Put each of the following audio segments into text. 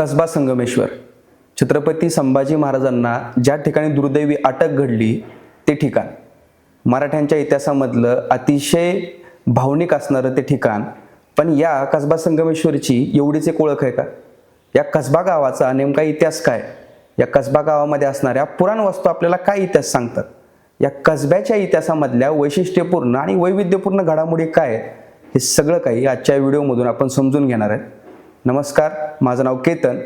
कसबा संगमेश्वर. छत्रपती संभाजी महाराजांना ज्या ठिकाणी दुर्दैवी अटक घडली ते ठिकाण. मराठ्यांच्या इतिहासामधलं अतिशय भावनिक असणारं ते ठिकाण. पण या कसबा संगमेश्वरची एवढीच एक ओळख आहे का? या कसबा गावाचा नेमका इतिहास काय? या कसबा गावामध्ये असणाऱ्या पुराण वस्तू आपल्याला काय इतिहास सांगतात? या कसब्याच्या इतिहासामधल्या वैशिष्ट्यपूर्ण आणि वैविध्यपूर्ण घडामोडी काय हे सगळं काही आजच्या व्हिडिओमधून आपण समजून घेणार आहे नमस्कार माझं नाव केतन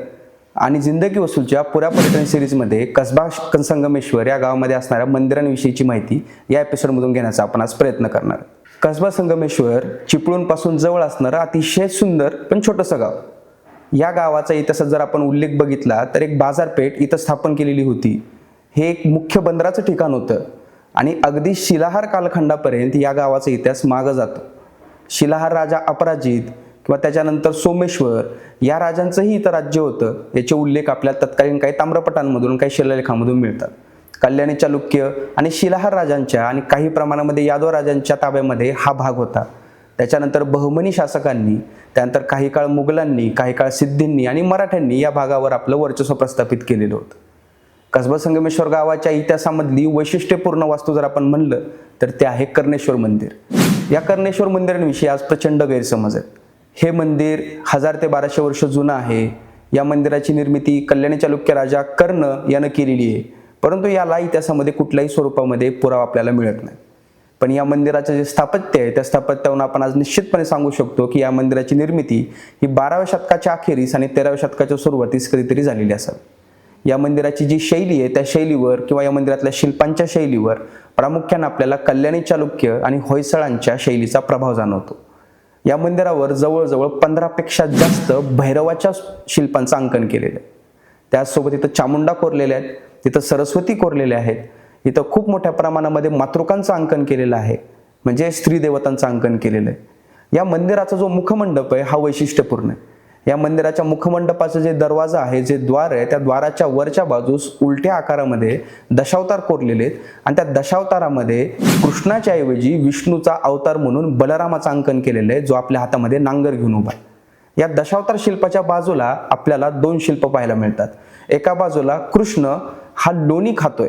आणि जिंदगी वसूलच्या पुरा पर्यटन सिरीजमध्ये कसबा संगमेश्वर या गावामध्ये असणाऱ्या मंदिरांविषयीची माहिती या एपिसोडमधून घेण्याचा आपण आज प्रयत्न करणार कसबा संगमेश्वर चिपळूणपासून जवळ असणारं अतिशय सुंदर पण छोटंसं गाव. या गावाचा इतिहासात जर आपण उल्लेख बघितला तर एक बाजारपेठ इथं स्थापन केलेली होती. हे एक मुख्य बंदराचं ठिकाण होतं आणि अगदी शिलाहार कालखंडापर्यंत या गावाचा इतिहास मागं जातो. शिलाहार राजा अपराजित किंवा त्याच्यानंतर सोमेश्वर या राजांचंही इथं राज्य होतं. याचे उल्लेख आपल्याला तत्कालीन काही ताम्रपटांमधून काही शिलालेखामधून मिळतात. कल्याणी चालुक्य आणि शिलाहार राजांच्या आणि काही प्रमाणामध्ये यादव राजांच्या ताब्यामध्ये हा भाग होता. त्याच्यानंतर बहमनी शासकांनी त्यानंतर काही काळ मुघलांनी काही काळ सिद्धींनी आणि मराठ्यांनी या भागावर आपलं वर्चस्व प्रस्थापित केलेलं होतं. कसबा संगमेश्वर गावाच्या इतिहासामधली वैशिष्ट्यपूर्ण वास्तू जर आपण म्हणलं तर ते आहे कर्णेश्वर मंदिर. या कर्णेश्वर मंदिरांविषयी आज प्रचंड गैरसमज आहेत. हे मंदिर हजार ते बाराशे वर्ष जुनं आहे. या मंदिराची निर्मिती कल्याणी चालुक्य राजा कर्ण यानं केलेली आहे. परंतु याला इतिहासामध्ये कुठल्याही स्वरूपामध्ये पुरावा आपल्याला मिळत नाही. पण या मंदिराचं जे स्थापत्य आहे त्या स्थापत्यावरून आपण आज निश्चितपणे सांगू शकतो की या मंदिराची निर्मिती ही बाराव्या शतकाच्या अखेरीस आणि तेराव्या शतकाच्या सुरुवातीस कधीतरी झालेली असावी. या मंदिराची जी शैली आहे त्या शैलीवर किंवा या मंदिरातल्या शिल्पांच्या शैलीवर प्रामुख्याने आपल्याला कल्याणी चालुक्य आणि होयसळांच्या शैलीचा प्रभाव जाणवतो. या मंदिरावर जवळजवळ पंधरापेक्षा जास्त भैरवाच्या शिल्पांचं अंकन केलेलं आहे. त्याचसोबत इथं चामुंडा कोरलेल्या आहेत तिथं सरस्वती कोरलेल्या आहेत इथं खूप मोठ्या प्रमाणामध्ये मातृकांचं अंकन केलेलं आहे म्हणजे स्त्री देवतांचं अंकन केलेलं आहे. या मंदिराचा जो मुखमंडप आहे हा वैशिष्ट्यपूर्ण आहे. या मंदिराच्या मुखमंडपाचं जे दरवाजा आहे जे द्वार आहे त्या द्वाराच्या वरच्या बाजूस उलट्या आकारामध्ये दशावतार कोरलेले आहेत. आणि त्या दशावतारामध्ये कृष्णाच्या ऐवजी विष्णूचा अवतार म्हणून बलरामाचं अंकन केलेलं आहे जो आपल्या हातामध्ये नांगर घेऊन उभा आहे. या दशावतार शिल्पाच्या बाजूला आपल्याला दोन शिल्प पाहायला मिळतात. एका बाजूला कृष्ण हा लोणी खातोय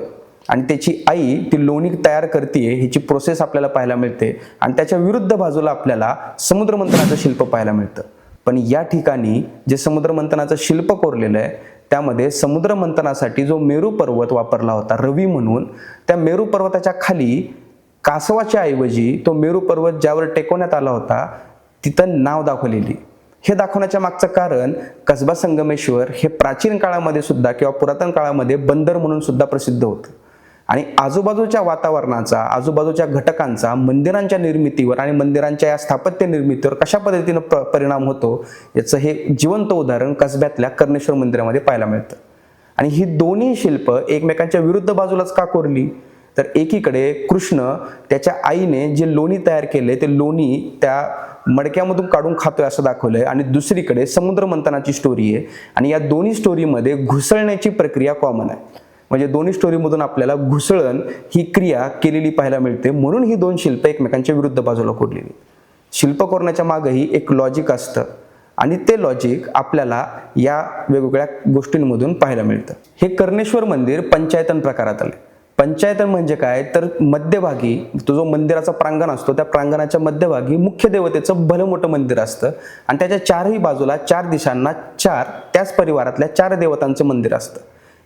आणि त्याची आई ती लोणी तयार करते ह्याची प्रोसेस आपल्याला पाहायला मिळते. आणि त्याच्या विरुद्ध बाजूला आपल्याला समुद्रमंथनाचं शिल्प पाहायला मिळतं. पण या ठिकाणी जे समुद्रमंथनाचं शिल्प कोरलेलं आहे त्यामध्ये समुद्रमंथनासाठी जो मेरू पर्वत वापरला होता रवी म्हणून त्या मेरू पर्वताच्या खाली कासवाच्या ऐवजी तो मेरू पर्वत ज्यावर टेकवण्यात आला होता तिथं नाव दाखवलेली. हे दाखवण्याच्या मागचं कारण कसबा संगमेश्वर हे प्राचीन काळामध्ये सुद्धा किंवा पुरातन काळामध्ये बंदर म्हणून सुद्धा प्रसिद्ध होतं. आणि आजूबाजूच्या वातावरणाचा आजूबाजूच्या घटकांचा मंदिरांच्या निर्मितीवर आणि मंदिरांच्या या स्थापत्य निर्मितीवर कशा पद्धतीनं प परिणाम होतो याचं हे जिवंत उदाहरण कसब्यातल्या कर्णेश्वर मंदिरामध्ये पाहायला मिळतं. आणि ही दोन्ही शिल्प एकमेकांच्या विरुद्ध बाजूलाच का कोरली? तर एकीकडे कृष्ण त्याच्या आईने जे लोणी तयार केले ते लोणी त्या मडक्यामधून काढून खातोय असं दाखवलंय. आणि दुसरीकडे समुद्र मंथनाची स्टोरी आहे. आणि या दोन्ही स्टोरीमध्ये घुसळण्याची प्रक्रिया कॉमन आहे. म्हणजे दोन्ही स्टोरीमधून आपल्याला घुसळण ही क्रिया केलेली पाहायला मिळते. म्हणून ही दोन शिल्प एकमेकांच्या विरुद्ध बाजूला कोरलेली. शिल्प कोरण्याच्या मागंही एक लॉजिक असतं आणि ते लॉजिक आपल्याला या वेगवेगळ्या गोष्टींमधून पाहायला मिळतं. हे कर्णेश्वर मंदिर पंचायतन प्रकारात आले पंचायतन म्हणजे काय? तर मध्यभागी तो जो मंदिराचा प्रांगण असतो त्या प्रांगणाच्या मध्यभागी मुख्य देवतेचं भलं मोठं मंदिर असतं. आणि त्याच्या चारही बाजूला चार दिशांना चार त्याच परिवारातल्या चार देवतांचं मंदिर असतं.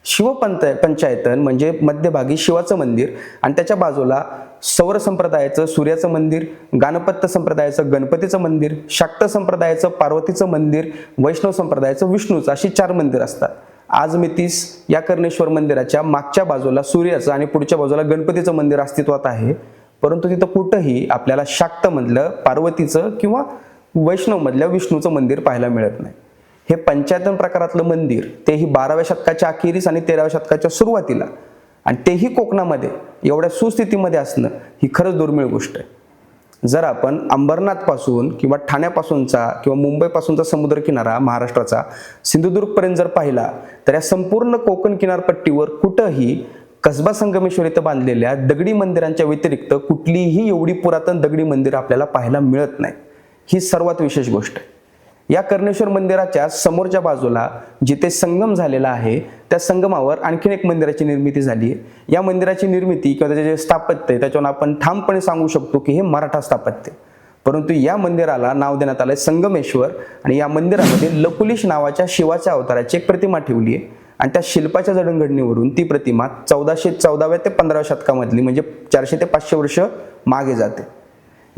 शिवपंत पंचायतन म्हणजे मध्यभागी शिवाचं मंदिर आणि त्याच्या बाजूला सौर संप्रदायाचं सूर्याचं मंदिर गाणपत्य संप्रदायाचं गणपतीचं मंदिर शाक्त संप्रदायाचं पार्वतीचं मंदिर वैष्णव संप्रदायाचं विष्णूचं अशी चार मंदिर असतात. आज मितीस या कर्णेश्वर मंदिराच्या मागच्या बाजूला सूर्याचं आणि पुढच्या बाजूला गणपतीचं मंदिर अस्तित्वात आहे. परंतु तिथं कुठंही आपल्याला शाक्तमधलं पार्वतीचं किंवा वैष्णवमधल्या विष्णूचं मंदिर पाहायला मिळत नाही. हे पंचायतन प्रकारातलं मंदिर तेही बाराव्या शतकाच्या अखेरीस आणि तेराव्या शतकाच्या सुरुवातीला. आणि तेही कोकणामध्ये एवढ्या सुस्थितीमध्ये असणं ही खरंच दुर्मिळ गोष्ट आहे. जर आपण अंबरनाथपासून किंवा ठाण्यापासूनचा किंवा मुंबईपासूनचा समुद्रकिनारा महाराष्ट्राचा सिंधुदुर्गपर्यंत जर पाहिला तर या संपूर्ण कोकण किनारपट्टीवर कुठंही कसबा संगमेश्वर इथं बांधलेल्या दगडी मंदिरांच्या व्यतिरिक्त कुठलीही एवढी पुरातन दगडी मंदिर आपल्याला पाहायला मिळत नाही. ही सर्वात विशेष गोष्ट आहे. या कर्णेश्वर मंदिराच्या समोरच्या बाजूला जिथे संगम झालेला आहे त्या संगमावर आणखीन एक मंदिराची निर्मिती झाली आहे. या मंदिराची निर्मिती किंवा त्याचे जे स्थापत्य आहे त्याच्यावर आपण ठामपणे सांगू शकतो की हे मराठा स्थापत्य परंतु या मंदिराला नाव देण्यात आलंय संगमेश्वर आणि या मंदिरामध्ये लकुलिश नावाच्या शिवाच्या अवताराची एक प्रतिमा ठेवली आहे. आणि त्या शिल्पाच्या जडणघडणीवरून ती प्रतिमा चौदाशे चौदाव्या ते पंधराव्या शतकामधली म्हणजे चारशे ते पाचशे वर्ष मागे जाते.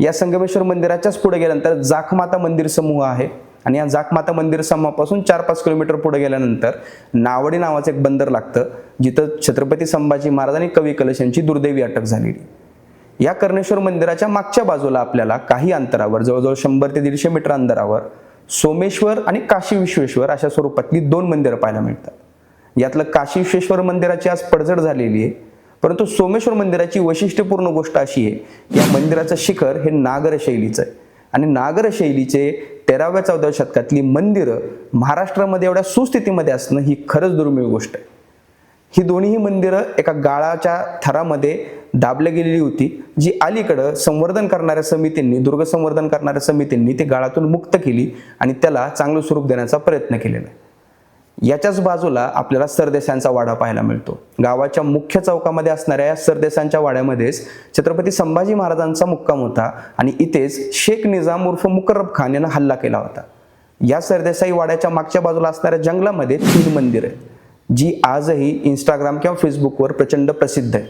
या संगमेश्वर मंदिराच्याच पुढे गेल्यानंतर जाखमाता मंदिर समूह आहे. आणि या जाकमाता मंदिर समूहापासून चार पाच किलोमीटर पुढे गेल्यानंतर नावडी नावाचं एक बंदर लागतं जिथं छत्रपती संभाजी महाराज आणि कवी कलश यांची दुर्दैवी अटक झालेली. या कर्णेश्वर मंदिराच्या मागच्या बाजूला आपल्याला काही अंतरावर जवळजवळ शंभर ते दीडशे मीटर अंतरावर सोमेश्वर आणि काशी विश्वेश्वर अशा स्वरूपातली दोन मंदिरं पाहायला मिळतात. यातलं काशी विश्वेश्वर मंदिराची आज पडझड झालेली आहे परंतु सोमेश्वर मंदिराची वैशिष्ट्यपूर्ण गोष्ट अशी आहे या मंदिराचं शिखर हे नागरशैलीचं आहे. आणि नागर शैलीचे तेराव्या चौदाव्या शतकातली मंदिरं महाराष्ट्रामध्ये एवढ्या सुस्थितीमध्ये असणं ही खरंच दुर्मिळ गोष्ट आहे. ही दोन्हीही मंदिरं एका गाळाच्या थरामध्ये दाबल्या गेलेली होती जी अलीकडं संवर्धन करणाऱ्या समितींनी दुर्ग संवर्धन करणाऱ्या समितींनी ते गाळातून मुक्त केली आणि त्याला चांगलं स्वरूप देण्याचा प्रयत्न केलेला आहे. याच्याच बाजूला आपल्याला सरदेसांचा वाडा पाहायला मिळतो. गावाच्या मुख्य चौकामध्ये असणाऱ्या या सरदेसांच्या वाड्यामध्येच छत्रपती संभाजी महाराजांचा मुक्काम होता आणि इथेच शेख निजाम उर्फ मुकर्रब खान यानं हल्ला केला होता. या सरदेसाई वाड्याच्या मागच्या बाजूला असणाऱ्या जंगलामध्ये तीन मंदिर आहेत जी आजही इंस्टाग्राम किंवा फेसबुकवर प्रचंड प्रसिद्ध आहेत.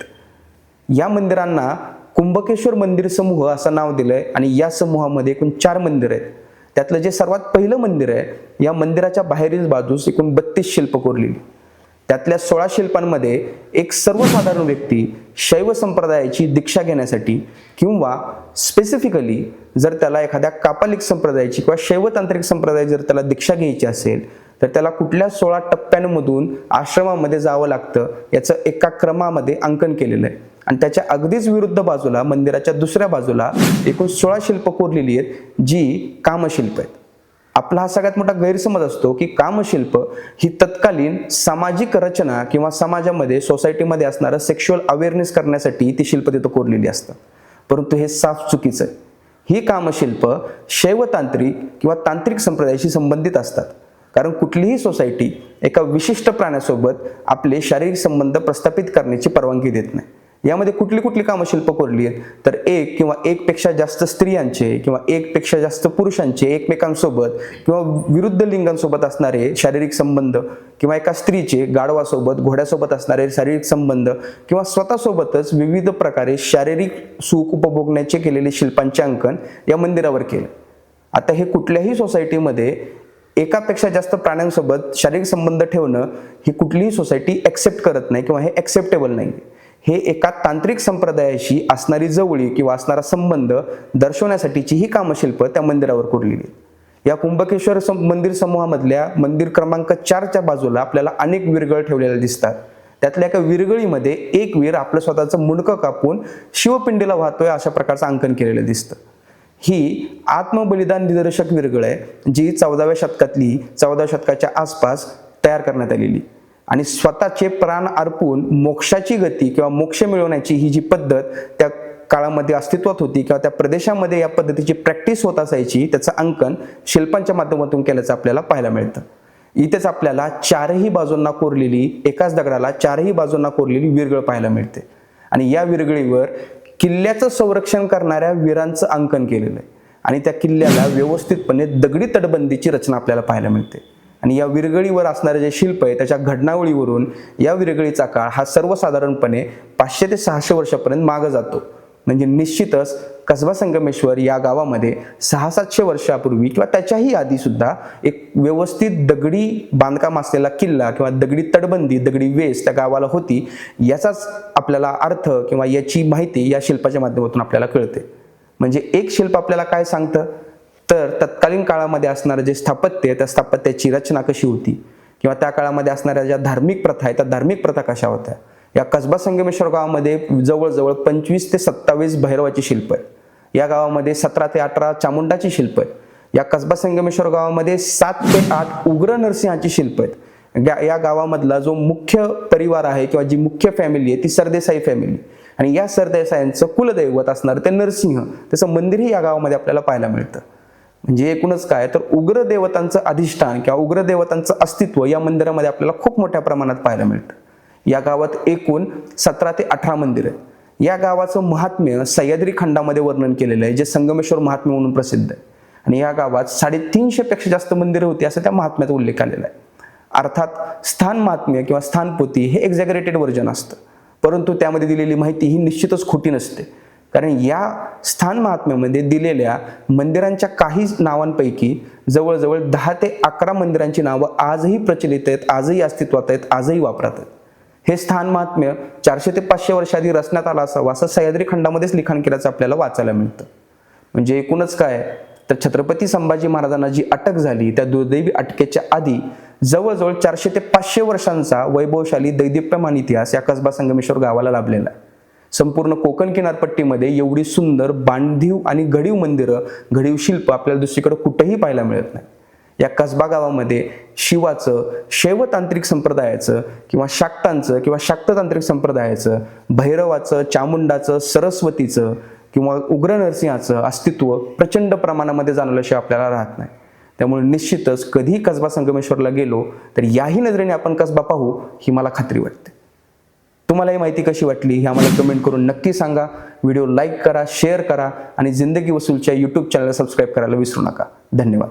या मंदिरांना कुंभकेश्वर मंदिर समूह असं नाव दिलंय आणि या समूहामध्ये एकूण चार मंदिर आहेत. त्यातलं जे सर्वात पहिलं मंदिर आहे या मंदिराच्या बाहेरील बाजूस एकूण बत्तीस शिल्प कोरलेली. त्यातल्या सोळा शिल्पांमध्ये एक सर्वसाधारण व्यक्ती शैव संप्रदायाची दीक्षा घेण्यासाठी किंवा स्पेसिफिकली जर त्याला एखाद्या कापालिक संप्रदायाची किंवा शैवतांत्रिक संप्रदाय जर त्याला दीक्षा घ्यायची असेल तर त्याला कुठल्या सोळा टप्प्यांमधून आश्रमामध्ये जावं लागतं याचं एका क्रमामध्ये अंकन केलेलं आहे. आणि त्याच्या अगदीच विरुद्ध बाजूला मंदिराच्या दुसऱ्या बाजूला एकूण सोळा शिल्प कोरलेली आहेत जी कामशिल्प आहेत. आपला हा सगळ्यात मोठा गैरसमज असतो की कामशिल्प ही तत्कालीन सामाजिक रचना किंवा समाजामध्ये सोसायटीमध्ये असणारं सेक्शुअल अवेअरनेस करण्यासाठी ती शिल्प तिथं कोरलेली असतात. परंतु हे साफ चुकीचं आहे. ही कामशिल्प शैवतांत्रिक किंवा तांत्रिक संप्रदायाशी संबंधित असतात. कारण कुठलीही सोसायटी एका विशिष्ट प्राण्यासोबत आपले शारीरिक संबंध प्रस्थापित करण्याची परवानगी देत नाही. यामध्ये कुठली कुठली कामशिल्प कोरली आहेत? तर एक किंवा एकपेक्षा जास्त स्त्रियांचे किंवा एकपेक्षा जास्त पुरुषांचे एकमेकांसोबत किंवा विरुद्ध लिंगांसोबत असणारे शारीरिक संबंध किंवा एका स्त्रीचे गाढवासोबत घोड्यासोबत असणारे शारीरिक संबंध किंवा स्वतःसोबतच विविध प्रकारे शारीरिक सुख उपभोगण्याचे केलेले शिल्पांचे अंकन या मंदिरावर केले. आता हे कुठल्याही सोसायटीमध्ये एकापेक्षा जास्त प्राण्यांसोबत शारीरिक संबंध ठेवणं ही कुठलीही सोसायटी ॲक्सेप्ट करत नाही किंवा हे ॲक्सेप्टेबल नाही हे एका तांत्रिक संप्रदायाशी असणारी जवळी किंवा असणारा संबंध दर्शवण्यासाठीची ही कामशिल्प त्या मंदिरावर कोरलेली आहेत. या कुंभकेश्वर सं मंदिर समूहामधल्या मंदिर क्रमांक चारच्या बाजूला आपल्याला अनेक विरगळ ठेवलेल्या दिसतात. त्यातल्या एका विरगळीमध्ये एक वीर आपलं स्वतःचं मुंडकं कापून शिवपिंडीला वाहतोय अशा प्रकारचं अंकन केलेलं दिसतं. ही आत्मबलिदान निदर्शक विरगळ आहे जी चौदाव्या शतकातली चौदाव्या शतकाच्या आसपास तयार करण्यात आलेली. आणि स्वतःचे प्राण अर्पून मोक्षाची गती किंवा मोक्ष मिळवण्याची ही जी पद्धत त्या काळामध्ये अस्तित्वात होती किंवा त्या प्रदेशामध्ये या पद्धतीची प्रॅक्टिस होत असायची त्याचं अंकन शिल्पांच्या माध्यमातून केल्याचं आपल्याला पाहायला मिळतं. इथेच आपल्याला चारही बाजूंना कोरलेली एकाच दगडाला चारही बाजूंना कोरलेली विरगळ पाहायला मिळते. आणि या विरगळीवर किल्ल्याचं संरक्षण करणाऱ्या वीरांचं अंकन केलेलं आहे. आणि त्या किल्ल्याला व्यवस्थितपणे दगडी तटबंदीची रचना आपल्याला पाहायला मिळते. आणि या विरगळीवर असणारे जे शिल्प आहे त्याच्या घडणावळीवरून या विरगळीचा काळ हा सर्वसाधारणपणे पाचशे ते सहाशे वर्षापर्यंत मागं जातो. म्हणजे निश्चितच कसबा संगमेश्वर या गावामध्ये सहा सातशे वर्षापूर्वी किंवा त्याच्याही आधी सुद्धा एक व्यवस्थित दगडी बांधकाम असलेला किल्ला किंवा दगडी तटबंदी दगडी वेस त्या गावाला होती याचाच आपल्याला अर्थ किंवा याची माहिती या शिल्पाच्या माध्यमातून आपल्याला कळते. म्हणजे एक शिल्प आपल्याला काय सांगतं? तर तत्कालीन काळामध्ये असणारं जे स्थापत्य त्या स्थापत्याची रचना कशी होती? किंवा त्या काळामध्ये असणाऱ्या ज्या धार्मिक प्रथा आहेत त्या धार्मिक प्रथा कशा होत्या? या कसबा संगमेश्वर गावामध्ये जवळजवळ पंचवीस ते सत्तावीस भैरवाची शिल्प आहे या गावामध्ये सतरा ते अठरा चामुंडाची शिल्प आहेत. या कसबा संगमेश्वर गावामध्ये सात ते आठ उग्र नरसिंहाची शिल्प आहेत. या- या गावामधला जो मुख्य परिवार आहे किंवा जी मुख्य फॅमिली आहे ती सरदेसाई फॅमिली आणि या सरदेसायांचं कुलदैवत असणार ते नरसिंह त्याचं मंदिरही या गावामध्ये आपल्याला पाहायला मिळतं. म्हणजे एकूणच काय? तर उग्र देवतांचं अधिष्ठान किंवा उग्र देवतांचं अस्तित्व या मंदिरामध्ये आपल्याला खूप मोठ्या प्रमाणात पाहायला मिळतं. या गावात एकूण सतरा ते अठरा मंदिर आहे या गावाचं महात्म्य सह्याद्री खंडामध्ये वर्णन केलेलं आहे जे संगमेश्वर महात्म्य म्हणून प्रसिद्ध आहे. आणि या गावात साडेतीनशे पेक्षा जास्त मंदिरं होती असं त्या महात्म्याचा उल्लेख आलेला आहे. अर्थात स्थान महात्म्य किंवा स्थानपोती हे एक्झॅगरेटेड वर्जन असतं. परंतु त्यामध्ये दिलेली माहिती ही निश्चितच खोटी नसते. कारण या स्थान महात्म्यामध्ये दिलेल्या मंदिरांच्या काही नावांपैकी जवळजवळ दहा ते अकरा मंदिरांची नावं आजही प्रचलित आहेत आजही अस्तित्वात आहेत आजही वापरात आहेत. हे स्थान महात्म्य चारशे ते पाचशे वर्षाआधी रचण्यात आलं असावं असं सह्याद्री खंडामध्येच लिखाण केल्याचं आपल्याला वाचायला मिळतं. म्हणजे एकूणच काय? तर छत्रपती संभाजी महाराजांना जी अटक झाली त्या दुर्दैवी अटकेच्या आधी जवळजवळ चारशे ते पाचशे वर्षांचा वैभवशाली दैदिप्यमान इतिहास या कसबा संगमेश्वर गावाला लाभलेला आहे. संपूर्ण कोकण किनारपट्टीमध्ये एवढी सुंदर बांधीव आणि घडीव मंदिरं घडीव शिल्प आपल्याला दुसरीकडे कुठेही पाहायला मिळत नाही. या कसबा गावामध्ये शिवाचं शैवतांत्रिक संप्रदायाचं किंवा शाक्तांचं किंवा शाक्ततांत्रिक संप्रदायाचं भैरवाचं चामुंडाचं सरस्वतीचं किंवा उग्र नरसिंहाचं अस्तित्व प्रचंड प्रमाणामध्ये जाणवल्याशिवाय आपल्याला राहत नाही. त्यामुळे निश्चितच कधीही कसबा संगमेश्वरला गेलो तर याही नजरेने आपण कसबा पाहू ही मला खात्री वाटते. तुम्हाला ही माहिती कशी वाटली हे आम्हाला कमेंट करून नक्की सांगा. व्हिडिओ लाईक करा शेअर करा आणि जिंदगी वसूलच्या यूट्यूब चॅनलला सबस्क्राईब करायला विसरू नका. धन्यवाद.